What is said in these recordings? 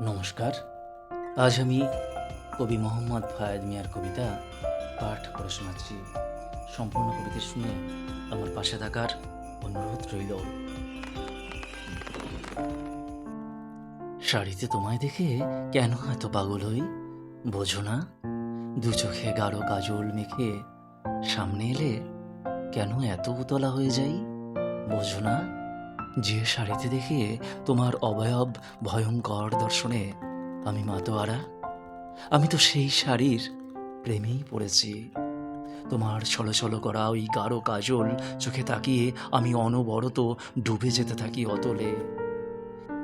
নমস্কার। আজ আমি কবি মোহাম্মদ ফায়েদ মিয়ার কবিতা পাঠ করে শোনাচ্ছি। সম্পূর্ণ কবিতা শুনে আমার পাশে থাকার অনুরোধ রইল। শাড়িতে তোমায় দেখে কেন এত পাগল হই? বোঝো না, দু চোখে গাঢ় কাজল মেখে সামনে এলে কেন এত উতলা হয়ে যাই? বোঝো না যে শাড়িতে দেখে তোমার অবয়ব ভয়ঙ্কর দর্শনে আমি মাতোয়ারা, আমি তো সেই শাড়ির প্রেমেই পড়েছি। তোমার ছলো ছলো করা ওই গাঢ় কাজল চোখে তাকিয়ে আমি অনবরত ডুবে যেতে থাকি অতলে।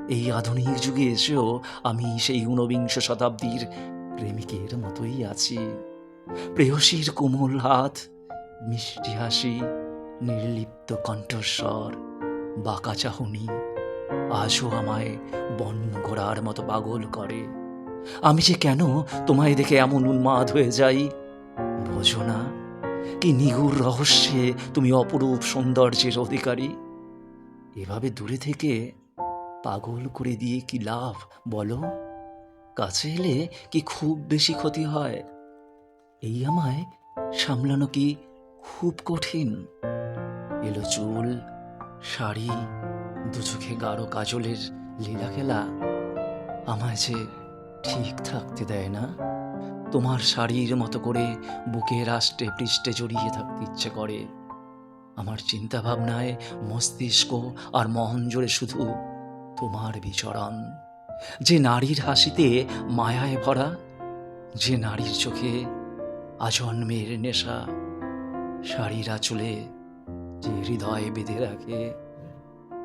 এই আধুনিক যুগে এসেও আমি সেই ঊনবিংশ শতাব্দীর প্রেমিকের মতোই আছি। প্রেয়সীর কোমল হাত, মিষ্টি হাসি, নির্লিপ্ত কণ্ঠস্বর বাঁকা চাহনি আজও আমায় বন্য ঘোড়ার মতো পাগল করে। আমি যে কেন তোমায় দেখে এমন উন্মাদ হয়ে যাই? বোঝো না, কি নিগুড় রহস্যে তুমি অপরূপ সৌন্দর্যের অধিকারী। এভাবে দূরে থেকে পাগল করে দিয়ে কি লাভ বলো? কাছে এলে কি খুব বেশি ক্ষতি হয়? এই আমায় সামলানো কি খুব কঠিন? এলো চুল শাড়ি, দু চোখে গাঢ় কাজলের লীলা খেলা আমায় যে ঠিক থাকতে দেয় না। তোমার শাড়ির মতো করে বুকে আষ্টে পৃষ্ঠে জড়িয়ে থাকতে ইচ্ছে করে। আমার চিন্তা ভাবনায় মস্তিষ্ক আর মহন জোরে শুধু তোমার বিচরণ। যে নারীর হাসিতে মায়ায় ভরা, যে নারীর চোখে আজন্মের নেশা, শাড়ির আঁচলে যে হৃদয়ে বেঁধে রাখে,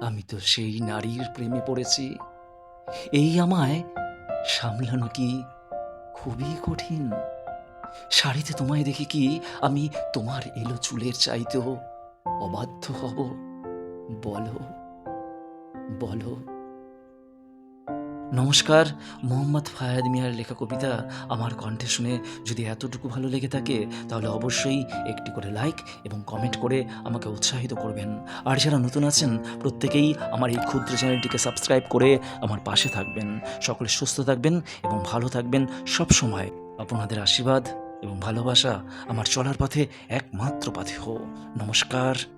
আমি তো সেই নারীর প্রেমে পড়েছি। এই আমায় সামলানো কি খুবই কঠিন। শাড়িতে তোমায় দেখি কি আমি তোমার এলো চুলের চাইতেও অবাধ্য হব? বলো বলো। নমস্কার, মোহাম্মদ ফায়াদ মিয়ার লেখা কবিতা আমার কণ্ঠে শুনে যদি এতটুকু ভালো লেগে থাকে, তাহলে অবশ্যই একটি করে লাইক এবং কমেন্ট করে আমাকে উৎসাহিত করবেন। আর যারা নতুন আছেন, প্রত্যেকেই আমার এই ক্ষুদ্র চ্যানেলটিকে সাবস্ক্রাইব করে আমার পাশে থাকবেন। সকলে সুস্থ থাকবেন এবং ভালো থাকবেন সব সময় আপনাদের আশীর্বাদ এবং ভালোবাসা আমার চলার পথে একমাত্র পাথেয় নমস্কার।